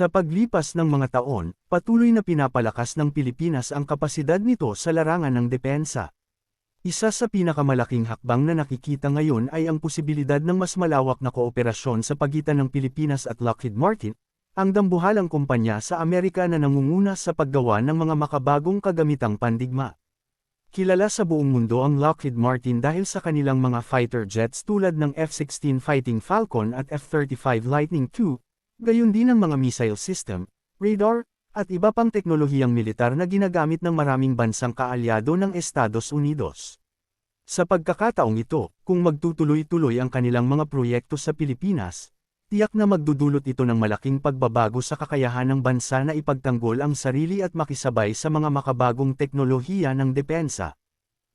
Sa paglipas ng mga taon, patuloy na pinapalakas ng Pilipinas ang kapasidad nito sa larangan ng depensa. Isa sa pinakamalaking hakbang na nakikita ngayon ay ang posibilidad ng mas malawak na kooperasyon sa pagitan ng Pilipinas at Lockheed Martin, ang dambuhalang kumpanya sa Amerika na nangunguna sa paggawa ng mga makabagong kagamitang pandigma. Kilala sa buong mundo ang Lockheed Martin dahil sa kanilang mga fighter jets tulad ng F-16 Fighting Falcon at F-35 Lightning II, gayon din ang mga missile system, radar, at iba pang teknolohiyang militar na ginagamit ng maraming bansang kaalyado ng Estados Unidos. Sa pagkakataong ito, kung magtutuloy-tuloy ang kanilang mga proyekto sa Pilipinas, tiyak na magdudulot ito ng malaking pagbabago sa kakayahan ng bansa na ipagtanggol ang sarili at makisabay sa mga makabagong teknolohiya ng depensa.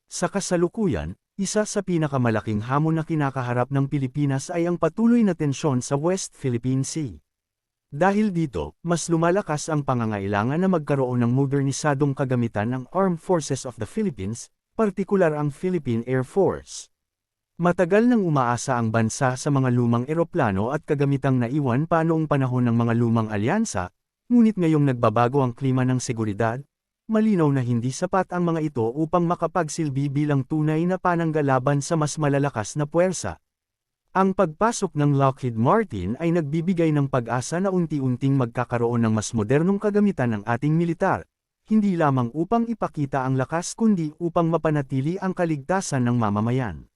Sa kasalukuyan, isa sa pinakamalaking hamon na kinakaharap ng Pilipinas ay ang patuloy na tensyon sa West Philippine Sea. Dahil dito, mas lumalakas ang pangangailangan na magkaroon ng modernisadong kagamitan ng Armed Forces of the Philippines, partikular ang Philippine Air Force. Matagal nang umaasa ang bansa sa mga lumang eroplano at kagamitang naiwan pa noong panahon ng mga lumang alyansa, ngunit ngayong nagbabago ang klima ng seguridad, malinaw na hindi sapat ang mga ito upang makapagsilbi bilang tunay na pananggalaban sa mas malalakas na puwersa. Ang pagpasok ng Lockheed Martin ay nagbibigay ng pag-asa na unti-unting magkakaroon ng mas modernong kagamitan ng ating militar, hindi lamang upang ipakita ang lakas kundi upang mapanatili ang kaligtasan ng mamamayan.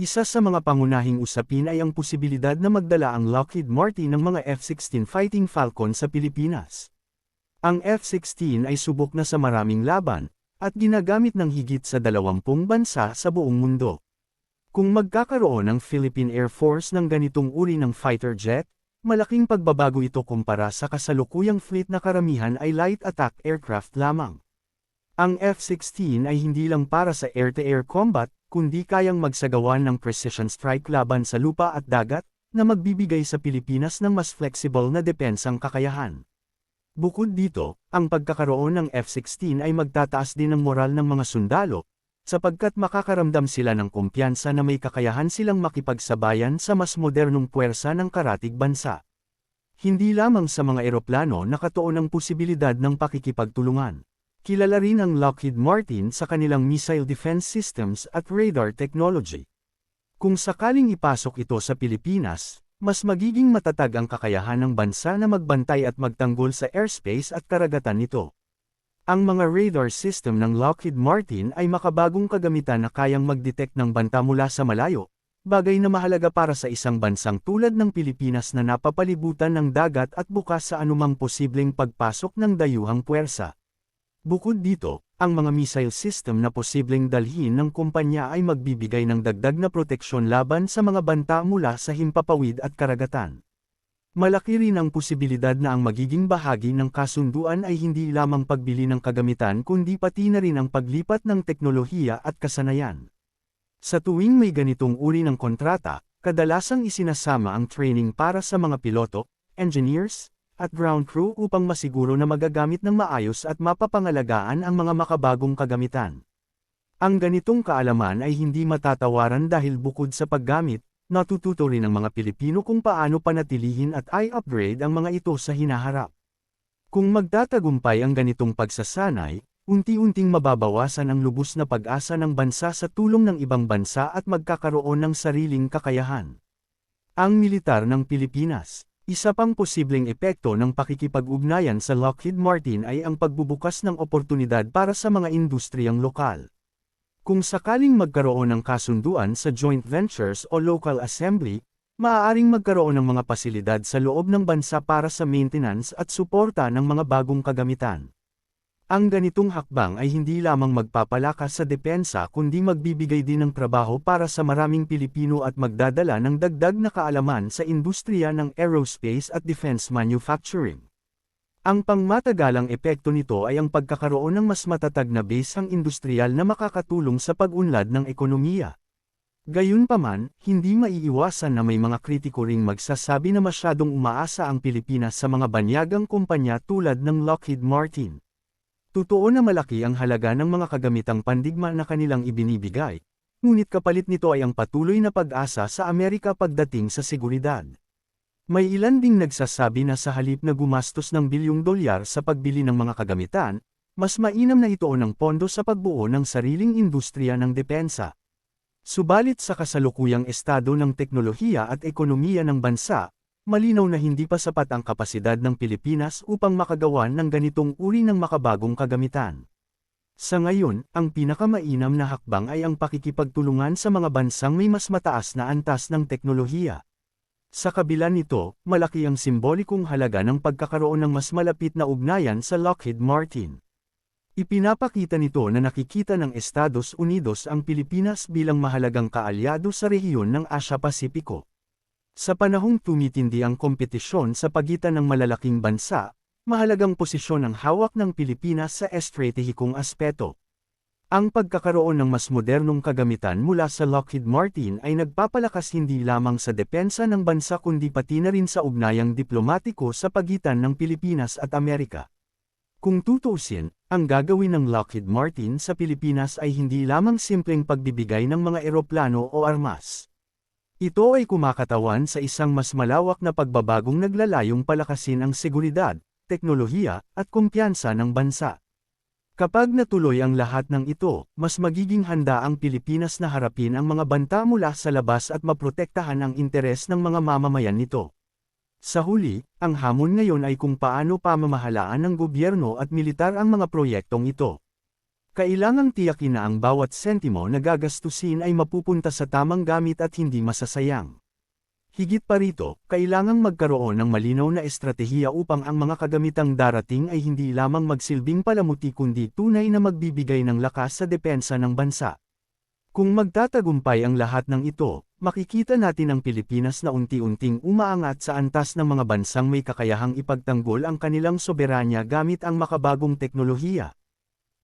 Isa sa mga pangunahing usapin ay ang posibilidad na magdala ang Lockheed Martin ng mga F-16 Fighting Falcon sa Pilipinas. Ang F-16 ay subok na sa maraming laban, at ginagamit ng higit sa dalawampung bansa sa buong mundo. Kung magkakaroon ng Philippine Air Force ng ganitong uri ng fighter jet, malaking pagbabago ito kumpara sa kasalukuyang fleet na karamihan ay light attack aircraft lamang. Ang F-16 ay hindi lang para sa air-to-air -air combat, kundi kayang magsagawa ng precision strike laban sa lupa at dagat, na magbibigay sa Pilipinas ng mas flexible na depensang kakayahan. Bukod dito, ang pagkakaroon ng F-16 ay magtataas din ng moral ng mga sundalo, sapagkat makakaramdam sila ng kumpiyansa na may kakayahan silang makipagsabayan sa mas modernong puwersa ng karatig bansa. Hindi lamang sa mga eroplano nakatuon ang posibilidad ng pakikipagtulungan. Kilala rin ang Lockheed Martin sa kanilang missile defense systems at radar technology. Kung sakaling ipasok ito sa Pilipinas, mas magiging matatag ang kakayahan ng bansa na magbantay at magtanggol sa airspace at karagatan nito. Ang mga radar system ng Lockheed Martin ay makabagong kagamitan na kayang mag-detect ng banta mula sa malayo, bagay na mahalaga para sa isang bansang tulad ng Pilipinas na napapalibutan ng dagat at bukas sa anumang posibleng pagpasok ng dayuhang puwersa. Bukod dito, ang mga missile system na posibleng dalhin ng kumpanya ay magbibigay ng dagdag na proteksyon laban sa mga banta mula sa himpapawid at karagatan. Malaki rin ang posibilidad na ang magiging bahagi ng kasunduan ay hindi lamang pagbili ng kagamitan kundi pati na rin ang paglipat ng teknolohiya at kasanayan. Sa tuwing may ganitong uri ng kontrata, kadalasang isinasama ang training para sa mga piloto, engineers, at ground crew upang masiguro na magagamit ng maayos at mapapangalagaan ang mga makabagong kagamitan. Ang ganitong kaalaman ay hindi matatawaran dahil bukod sa paggamit, natututo rin ang mga Pilipino kung paano panatilihin at i-upgrade ang mga ito sa hinaharap. Kung magtatagumpay ang ganitong pagsasanay, unti-unting mababawasan ang lubos na pag-asa ng bansa sa tulong ng ibang bansa at magkakaroon ng sariling kakayahan. Ang militar ng Pilipinas isa pang posibleng epekto ng pakikipag-ugnayan sa Lockheed Martin ay ang pagbubukas ng oportunidad para sa mga industriyang lokal. Kung sakaling magkaroon ng kasunduan sa joint ventures o local assembly, maaaring magkaroon ng mga pasilidad sa loob ng bansa para sa maintenance at suporta ng mga bagong kagamitan. Ang ganitong hakbang ay hindi lamang magpapalakas sa depensa kundi magbibigay din ng trabaho para sa maraming Pilipino at magdadala ng dagdag na kaalaman sa industriya ng aerospace at defense manufacturing. Ang pangmatagalang epekto nito ay ang pagkakaroon ng mas matatag na basang industrial na makakatulong sa pag-unlad ng ekonomiya. Gayunpaman, hindi maiiwasan na may mga kritiko ring magsasabi na masyadong umaasa ang Pilipinas sa mga banyagang kumpanya tulad ng Lockheed Martin. Totoo na malaki ang halaga ng mga kagamitang pandigma na kanilang ibinibigay, ngunit kapalit nito ay ang patuloy na pag-asa sa Amerika pagdating sa seguridad. May ilan ding nagsasabi na sa halip na gumastos ng bilyong dolyar sa pagbili ng mga kagamitan, mas mainam na ituon ng pondo sa pagbuo ng sariling industriya ng depensa. Subalit sa kasalukuyang estado ng teknolohiya at ekonomiya ng bansa, malinaw na hindi pa sapat ang kapasidad ng Pilipinas upang makagawa ng ganitong uri ng makabagong kagamitan. Sa ngayon, ang pinakamainam na hakbang ay ang pakikipagtulungan sa mga bansang may mas mataas na antas ng teknolohiya. Sa kabila nito, malaki ang simbolikong halaga ng pagkakaroon ng mas malapit na ugnayan sa Lockheed Martin. Ipinapakita nito na nakikita ng Estados Unidos ang Pilipinas bilang mahalagang kaalyado sa rehiyon ng Asia-Pasipiko. Sa panahong tumitindi ang kompetisyon sa pagitan ng malalaking bansa, mahalagang posisyon ang hawak ng Pilipinas sa estratehikong aspeto. Ang pagkakaroon ng mas modernong kagamitan mula sa Lockheed Martin ay nagpapalakas hindi lamang sa depensa ng bansa kundi pati na rin sa ugnayang diplomatiko sa pagitan ng Pilipinas at Amerika. Kung tutuusin, ang gagawin ng Lockheed Martin sa Pilipinas ay hindi lamang simpleng pagbibigay ng mga eroplano o armas. Ito ay kumakatawan sa isang mas malawak na pagbabagong naglalayong palakasin ang seguridad, teknolohiya, at kumpiyansa ng bansa. Kapag natuloy ang lahat ng ito, mas magiging handa ang Pilipinas na harapin ang mga banta mula sa labas at maprotektahan ang interes ng mga mamamayan nito. Sa huli, ang hamon ngayon ay kung paano pamamahalaan ng gobyerno at militar ang mga proyektong ito. Kailangang tiyakin na ang bawat sentimo na gagastusin ay mapupunta sa tamang gamit at hindi masasayang. Higit pa rito, kailangang magkaroon ng malinaw na estratehiya upang ang mga kagamitang darating ay hindi lamang magsilbing palamuti kundi tunay na magbibigay ng lakas sa depensa ng bansa. Kung magtatagumpay ang lahat ng ito, makikita natin ang Pilipinas na unti-unting umaangat sa antas ng mga bansang may kakayahang ipagtanggol ang kanilang soberanya gamit ang makabagong teknolohiya.